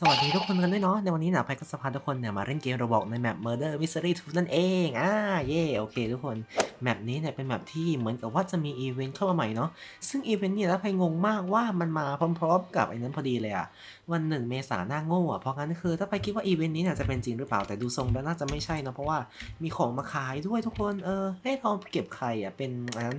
สวัสดีทุกคนกันด้วยเนาะในวันนี้เนี่ยไพก็จะพาทุกคนเนี่ยมาเล่นเกมระบอกในแมป Murder Mystery 2นั่นเองอ่าเย่โอเคทุกคนแมปนี้เนี่ยเป็นแมปที่เหมือนกับว่าจะมีอีเวนต์เข้ามาใหม่เนาะซึ่งอีเวนต์เนี่ยแล้วไพงงมากว่ามันมาพร้อมๆ กับไอ้นั้นพอดีเลยอะวันหนึ่งเมษาหน้าโง่อะเพราะงั้นคือถ้าไปคิดว่าอีเวนต์นี้เนี่ยจะเป็นจริงหรือเปล่าแต่ดูทรงแล้วน่าจะไม่ใช่เนอะเพราะว่ามีของมาขายด้วยทุกคนเออให้เราเก็บไข่อะเป็นอันนั้น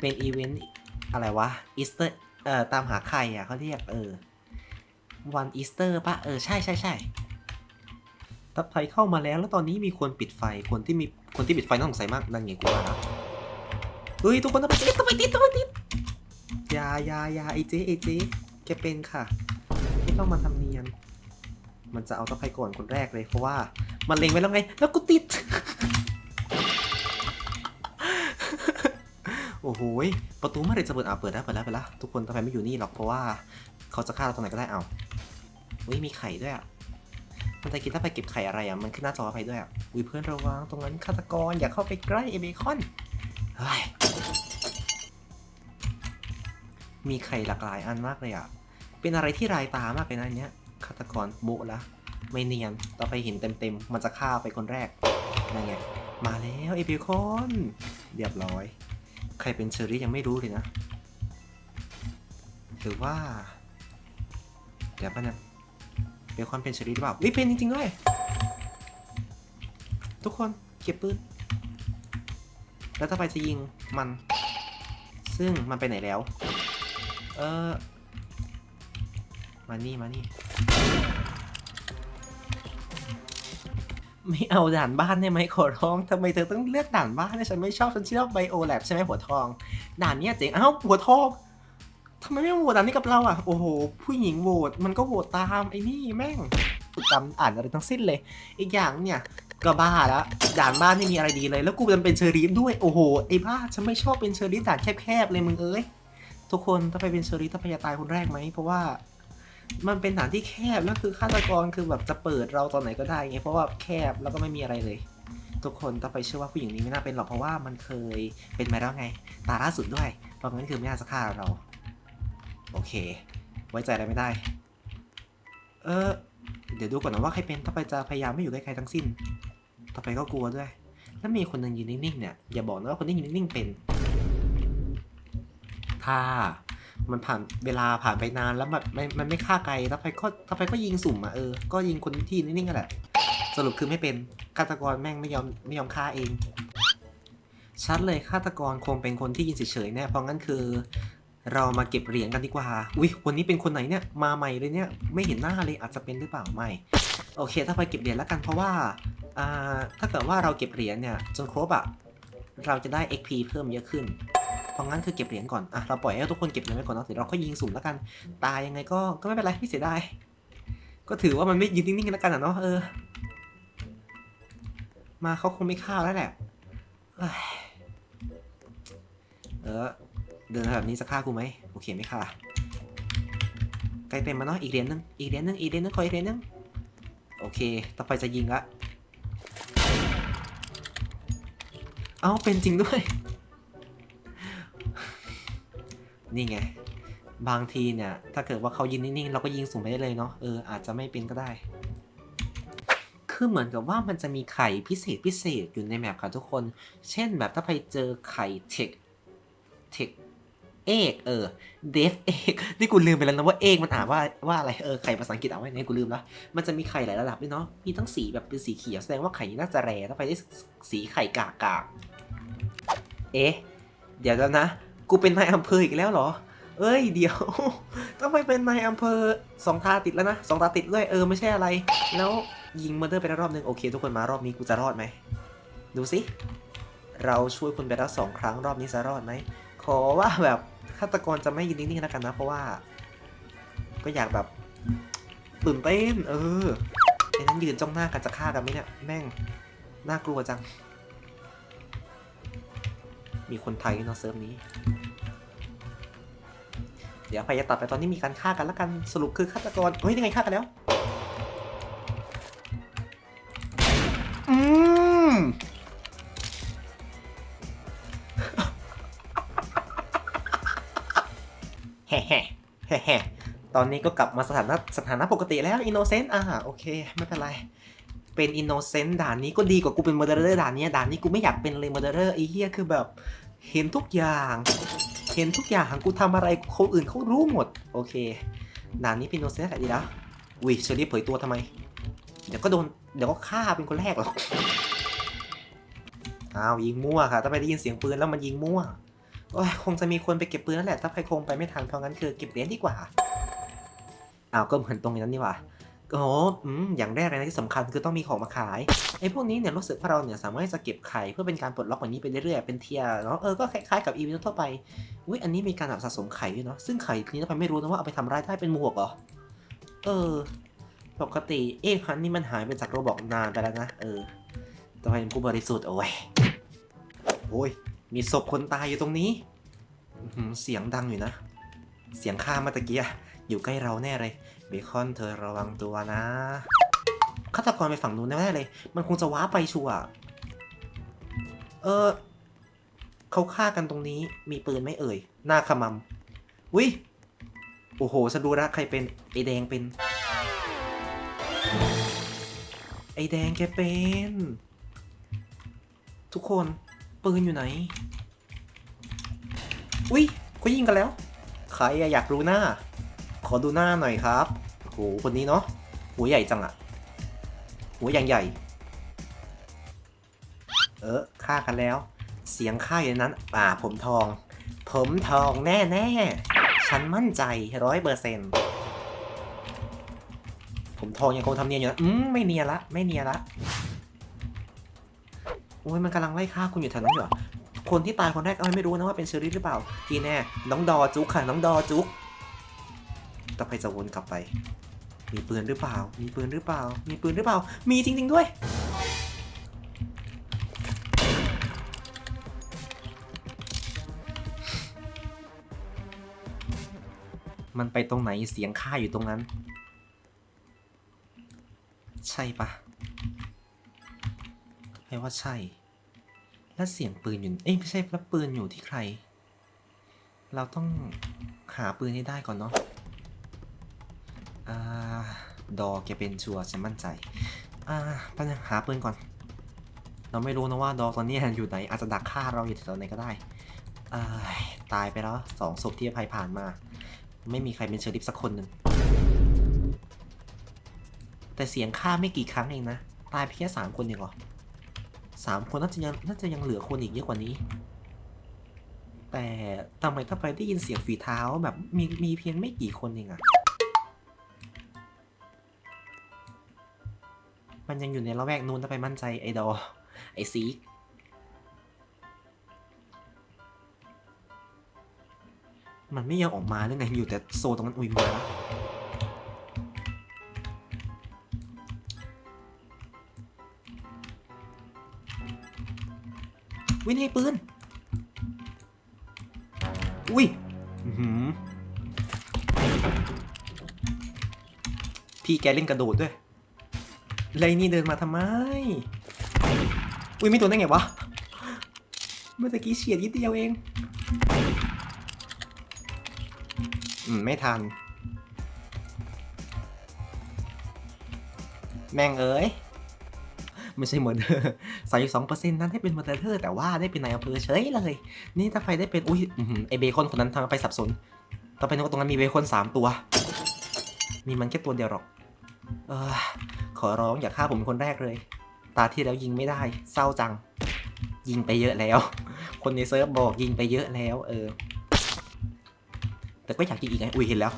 เป็นอีเวนต์อะไรวะอีสเตอร์เอ่อตามหาไข่อะเขาเรียกเออ วันอีสเตอร์ปะเออ ใช่ใช่ใช่ทัพไทยเข้ามาแล้ว แล้วตอนนี้มีคนปิดไฟ คนที่มี คนที่ปิดไฟน่าสงสัยมาก นั่นไงกูว่าล้วเฮ้ย ทุกคนต้องไปติดต้องไปติดต้องไปติดยายายาไอเจไอเจแกเป็นค่ะ ไม่ต้องมาทำเนียน มันจะเอาทัพไทยก่อนคนแรกเลย เพราะว่า มันเล็งไว้แล้วไง แล้วกูติด โอ้โห ประตูเมื่อไหรจะเปิดอะเปิดแล้วเปิดแล้วเปิดแล้ว ทุกคนทำไมไม่อยู่นี่หรอก เพราะว่า เขาจะฆ่าเราตรงไหนก็ได้เอาอุ้ยมีไข่ด้วยอะมันจะคิดถ้าไปเก็บไข่อะไรอะ มันขึ้นหน้าจอไปด้วยอะอุ้ยเพื่อนระวังตรงนั้นฆาตกรอย่าเข้าไปใกล้เอเบคอนเฮ้ยมีไข่หลากหลายอันมากเลยอะ เป็นอะไรที่รายตามากเลยนะเนี้ยฆาตกรโบละไม่เนียนต่อไปเห็นเต็มๆ มันจะฆ่าไปคนแรกนั่นไงมาแล้วเอเบคอนเรียบร้อย ใครเป็นเชอรี่ยังไม่รู้เลยนะ หรือว่า เดี๋ยวแป๊บนึงเบคอนเป็นเชอรี่หรือเปล่าวิเป็นจริงๆด้วย ทุกคนเก็บปืน แล้วต่อไปจะยิงมัน ซึ่งมันไปไหนแล้ว เออมานี่มานี่ ไม่เอาด่านบ้านได้ไหมขอร้องทำไมเธอต้องเลือกด่านบ้านเนี่ยฉันไม่ชอบฉันชอบไบโอแลบใช่ไหมหัวทอง ด่านเนี้ยเจ๋งเอ้าหัวทอง ทำไมไม่โหวตอันนี้กับเราอะ โอ้โห ผู้หญิงโหวตมันก็โหวตตามไอ้นี่แม่งจำอ่านอะไรทั้งสิ้นเลย อีกอย่างเนี่ยก็บ้าแล้วด่านบ้านไม่มีอะไรดีเลย แล้วกูดันเป็นเชอรีฟด้วย โอ้โห ไอ้บ้าฉันไม่ชอบเป็นเชอรีฟด่านแคบๆเลยมึงเอ้ย ทุกคนถ้าไปเป็นเชอรีฟถ้าไปจะตายคนแรกไหม เพราะว่ามันเป็นด่านที่แคบแล้วคือฆาตกรคือแบบจะเปิดเราตอนไหนก็ได้ไงเพราะว่าแคบแล้วก็ไม่มีอะไรเลย ทุกคนต้องไปเชื่อว่าผู้หญิงนี้ไม่น่าเป็นหรอกเพราะว่ามันเคยเป็นมาแล้วไง ตาล่าสุดด้วยเพราะงั้นคือไม่น่าจะฆ่าเรา โอเค ไว้ใจอะไรไม่ได้ เออ เดี๋ยวดูก่อนนะว่าใครเป็นต่อไปจะพยายามไม่อยู่ใกล้ใครทั้งสิ้น ต่อไปก็กลัวด้วย แล้วมีคนหนึ่งยืนนิ่งๆเนี่ย อย่าบอกนะว่าคนที่ยืนนิ่งๆเป็น ถ้ามันผ่านเวลาผ่านไปนานแล้วมันมันมันไม่ฆ่าไกลต่อไปก็ต่อไปก็ยิงสุ่มอะเออ ก็ยิงคนที่นิ่งๆกันแหละ สรุปคือไม่เป็น ฆาตกรแม่งไม่ยอมไม่ยอมฆ่าเอง ชัดเลยฆาตกรคงเป็นคนที่ยินเฉยๆแน่ เพราะงั้นคือ เรามาเก็บเหรียญกันดีกว่า อุ้ยคนนี้เป็นคนไหนเนี่ย มาใหม่เลยเนี่ย ไม่เห็นหน้าเลยอาจจะเป็นหรือเปล่าไม่ โอเค ถ้าไปเก็บเหรียญแล้วกันเพราะว่า อ่า ถ้าเกิดว่าเราเก็บเหรียญเนี่ยจนครบอะเราจะได้ XP เพิ่มเยอะขึ้น เพราะงั้นคือเก็บเหรียญก่อน อะ เราปล่อยให้ทุกคนเก็บเหรียญไว้ก่อนเนาะ เดี๋ยวเราก็ยิงสุ่มแล้วกัน ตายยังไงก็ ก็ไม่เป็นไรไม่เสียดาย ก็ถือว่ามันไม่ยืนนิ่งๆกันแล้วกันอะเนาะ เออ มาเขาคงไม่ฆ่าแล้วแหละ เออ เดินแบบนี้จะฆ่ากูไหมโอเคไม่ฆ่าใกล้เต็มมาเนาะอีกเหรียญนึงอีกเหรียญนึงอีกเหรียญนึงขออีกเหรียญนึงโอเค ต่อไปจะยิงละเอ้าเป็นจริงด้วย นี่ไง บางทีเนี่ย ถ้าเกิดว่าเขายิงนิ่งๆ เราก็ยิงสุ่มไปได้เลยเนาะเอออาจจะไม่เป็นก็ได้ คือเหมือนกับว่ามันจะมีไข่พิเศษพิเศษอยู่ในแมปค่ะทุกคน เช่นแบบถ้าไปเจอไข่เทคเทค เอกเออเดฟเอกนี่กูลืมไปแล้วนะว่าเอกมันอ่านว่าว่าอะไรเออไข่ภาษาอังกฤษอ่านว่าไงกูลืมละมันจะมีไข่หลายระดับด้วยเนาะมีทั้งสีแบบเป็นสีเขียวแสดงว่าไข่นี้น่าจะแรถ้าไปได้สีไข่กากากเอ๊ะเดี๋ยวแล้วนะ กูเป็นนายอำเภออีกแล้วเหรอ เอ้ยเดี๋ยวต้องไปเป็นนายอำเภอสองตาติดแล้วนะสองตาติดด้วยเออไม่ใช่อะไร แล้วยิงมอเดอร์ไปแล้วรอบนึงโอเค ทุกคนมารอบนี้กูจะรอดไหมดูสิเราช่วยคุณไปแล้วสองครั้งรอบนี้จะรอดไหมขอว่าแบบ ฆาตกรจะไม่ยืนนิ่งๆแล้วกันนะ เพราะว่า ก็อยากแบบตื่นเต้น เออไอ้นั้นยืนจ้องหน้ากันจะฆ่ากันไหมเนี่ย แม่ง น่ากลัวจัง มีคนไทยเนาะเซิร์ฟนี้ เดี๋ยวพยายามตัดไปตอนนี้มีการฆ่ากันแล้วกัน สรุปคือฆาตกร เฮ้ย ยังไงฆ่ากันแล้ว แฮ่แฮ่ตอนนี้ก็กลับมาสถานะสถานะปกติแล้วอินโนเซนต์อ่าโอเค ไม่เป็นไร เป็นอินโนเซนต์ด่านนี้ก็ดีกว่ากูเป็นม u เ d อร์ด่านนี้ด่านนี้กูไม่อยากเป็นเลยม u เ d อร์ไอ้เหี้ยคือแบบ เห็นทุกอย่าง เห็นทุกอย่างกูทำอะไรคนอื่นเขารู้หมด โอเคด่านนี้เป็นอินโนเซนต์แหละดีแล้วอุ้ยเชอรี่เผยตัวทำไม เดี๋ยวก็โดนเดี๋ยวก็ฆ่าเป็นคนแรกหรอกอ้าวยิงมั่วค่ะถ้าไปได้ยินเสียงปืนแล้วมันยิงมั่ว คงจะมีคนไปเก็บปืนนั่นแหละ ถ้าใครคงไปไม่ทันเพราะงั้นคือเก็บเหรียญดีกว่าอ้าวก็เหมือนตรงนั้นนี่ว่าโอ้โหอืมอย่างแรกเลยนะที่สำคัญคือต้องมีของมาขายไอ้พวกนี้เนี่ยรู้สึกว่าเราเนี่ยสามารถจะเก็บไข่เพื่อเป็นการปลดล็อกอย่างนี้ไปเรื่อยๆเป็นเทียร์เนาะเออก็คล้ายๆกับอีเวนต์ทั่วไปอุ้ยอันนี้มีการแบบสะสมไข่ด้วยเนาะซึ่งไข่นี้เราไม่รู้นะว่าเอาไปทำรายได้เป็นหมวกเหรอเออ ปกติเอ๊ะคันนี้มันหายไปจากโรบอกนานไปแล้วนะเออแต่เป็นผู้บริสุทธิ์โอ้ยโอ้ย มีศพคนตายอยู่ตรงนี้เสียงดังอยู่นะ เสียงข้ามมาตะเกียอยู่ใกล้เราแน่เลยเบคอนเธอระวังตัวนะฆาตกรไปฝั่งนู้นแน่เลย มันคงจะว้าไปชัวร์เออเขาฆ่ากันตรงนี้มีปืนไม่เอ่ย หน้าขมำวิโอ้โหฉันรู้ละใครเป็น ไอแดงเป็น ไอแดงแกเป็น ทุกคน ปืนอยู่ไหน อุ้ยเขายิงกันแล้ว ใครอยากรู้หน้า ขอดูหน้าหน่อยครับโหคนนี้เนาะหัวใหญ่จังอะหัวอย่างใหญ่ เออฆ่ากันแล้ว เสียงฆ่าอยู่ในนั้น อ่า ผมทอง ผมทองแน่แน่ฉันมั่นใจร้อยเปอร์เซ็นต์ผมทองยังคงทำเนียนอยู่นะอืมไม่เนียนละ ไม่เนียนละ โอ้ยมันกำลังไล่ฆ่าคุณอยู่แถวนั้นอยู่เหรอคนที่ตายคนแรกเอาไม่รู้นะว่าเป็นเชอรี่หรือเปล่า ทีแน่ น้องดอจุกค่ะ น้องดอจุกต่อไปจะวนกลับไป มีปืนหรือเปล่า มีปืนหรือเปล่า มีปืนหรือเปล่า มีจริง ๆ ด้วย มันไปตรงไหนเสียงฆ่าอยู่ตรงนั้น ใช่ปะ ไม่ว่าใช่ แล้วเสียงปืนอยู่ เอ้ยไม่ใช่แล้วปืนอยู่ที่ใคร เราต้องหาปืนให้ได้ก่อนเนาะอ่าดอแกเป็นชัวร์ฉันมั่นใจ อ่าไปบหาปืนก่อน เราไม่รู้นะว่าดอตอนนี้อยู่ไหน อาจจะดักฆ่าเราอยู่แถวไหนก็ได้อ่าตายไปแล้วสองศพที่อภัยผ่านมา ไม่มีใครเป็นเชอริฟสักคนหนึ่ง แต่เสียงฆ่าไม่กี่ครั้งเองนะ ตายเพียงแค่สามคนเองเหรอ สามคนน่าจะยังน่าจะยังเหลือคนอีกเยอะกว่านี้ แต่ทำไมถ้าไปได้ยินเสียงฝีเท้าแบบมีมีเพียงไม่กี่คนเองอะมันยังอยู่ในละแวกนู้นถ้าไปมั่นใจไอดอไอซีกมันไม่ยอมออกมาหรือไงอยู่แต่โซตรงนั้นอุ้ยมา วินัยปืน อุ้ยพี่แกเล่นกระโดดด้วยไรนี่เดินมาทำไม อุ้ยไม่โดนได้ไงวะ เมื่อกี้เฉียดนิดเดียวเอง อืม ไม่ทัน แม่งเอ้ย ไม่ใช่เมอเดอร์สายสองเปอร์เซ็นต์นั้นให้เป็นเมอร์เดอร์แต่ว่าได้เป็นนายอำเภอเฉยเลย นี่ถ้าใครได้เป็น อุ้ยไอเบคอนคนนั้นทำไปสับสนต่อไปนึกว่าตรงนั้นมีเบคอนสามตัว มีมันแค่ตัวเดียวหรอก เออ ขอร้องอย่าฆ่าผมเป็นคนแรกเลย ตาที่แล้วยิงไม่ได้เศร้าจัง ยิงไปเยอะแล้ว คนในเซิร์ฟบอกยิงไปเยอะแล้ว เออ แต่ก็อยากยิงอีกไง อุ้ยเห็นแล้ว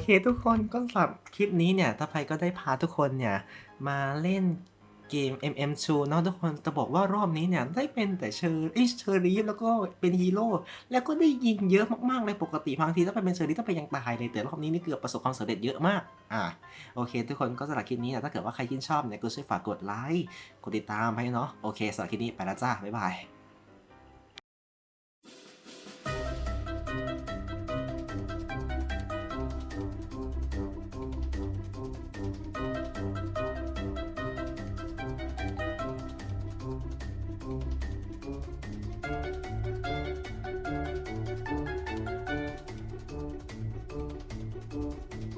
เคทุกคนก็สำหรับคลิปนี้เนี่ยถ้าไพก็ได้พาทุกคนเนี่ย มาเล่นเกม MM2 เนาะทุกคนจะบอกว่ารอบนี้เนี่ย ได้เป็นแต่เชอร์ไอยเชอรี่แล้วก็เป็นฮีโร่แล้วก็ได้ยิงเยอะมากๆเลยปกติบางทีถ้าไปเป็นเชอรี่ต้องไปยังตายเลยแต่รอบนี้นี่เกือบประสบความสำเร็จเยอะมากอ่าโอเค ทุกคนก็สำหรับคลิปนี้นะถ้าเกิดว่าใครชื่นชอบเนี่ยก็ช่วยฝากกดไลค์กดติดตามให้เนาะโอเคสำหรับคลิปนี้ไปแล้วจ้าบ๊ายบาย